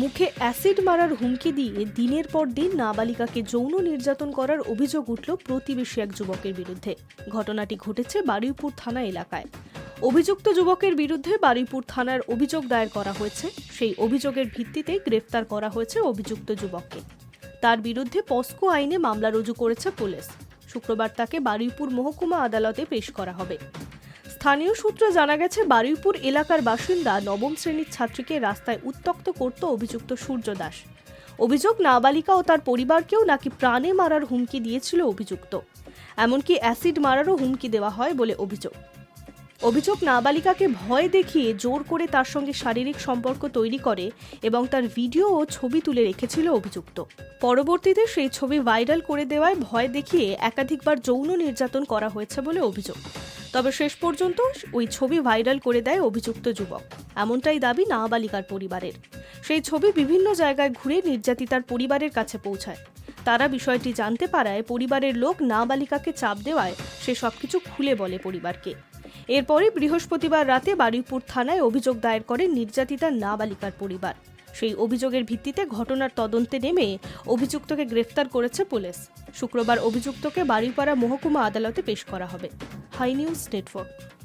মুখে অ্যাসিড মারার হুমকি দিয়ে দিনের পর দিন নাবালিকাকে যৌন নির্যাতন করার অভিযোগ উঠল প্রতিবেশী এক যুবকের বিরুদ্ধে। ঘটনাটি ঘটেছে বারুইপুর থানা এলাকায়। অভিযুক্ত যুবকের বিরুদ্ধে বারুইপুর থানার অভিযোগ দায়ের করা হয়েছে। সেই অভিযোগের ভিত্তিতে গ্রেফতার করা হয়েছে অভিযুক্ত যুবককে। তার বিরুদ্ধে পস্কো আইনে মামলা রুজু করেছে পুলিশ। শুক্রবার তাকে বারুইপুর মহকুমা আদালতে পেশ করা হবে। স্থানীয় সূত্রে জানা গেছে, বারুইপুর এলাকার বাসিন্দা নবম শ্রেণির ছাত্রীকে রাস্তায় উত্তক্ত করত অভিযুক্ত সূর্য দাস। অভিযোগ, নাবালিকা ও তার পরিবারকেও নাকি প্রাণে মারার হুমকি দিয়েছিল অভিযুক্ত। এমনকি অ্যাসিড মারারও হুমকি দেওয়া হয় বলে অভিযোগ। অভিযোগ, নাবালিকাকে ভয় দেখিয়ে জোর করে তার সঙ্গে শারীরিক সম্পর্ক তৈরি করে এবং তার ভিডিও ও ছবি তুলে রেখেছিল অভিযুক্ত। পরবর্তীতে সেই ছবি ভাইরাল করে দেওয়ায় ভয় দেখিয়ে একাধিকবার যৌন নির্যাতন করা হয়েছে বলে অভিযোগ। তবে শেষ পর্যন্ত ওই ছবি ভাইরাল করে দেয় অভিযুক্ত যুবক। এমনটাই দাবি নাবালিকার পরিবারের। সেই ছবি বিভিন্ন জায়গায় ঘুরে নির্যাতিতার পরিবারের কাছে পৌঁছায়। তারা বিষয়টি জানতে পারায় পরিবারের লোক নাবালিকাকে চাপ দেওয়ায় সে সবকিছু খুলে বলে পরিবারকে। এরপরে বৃহস্পতিবার রাতে বারুইপুর থানায় অভিযোগ দায়ের করে নির্যাতিতার নাবালিকার পরিবার। সেই অভিযোগের ভিত্তিতে ঘটনার তদন্তে নেমে অভিযুক্তকে গ্রেফতার করেছে পুলিশ। শুক্রবার অভিযুক্তকে বাড়িপাড়া মহকুমা আদালতে পেশ করা হবে। High News Network.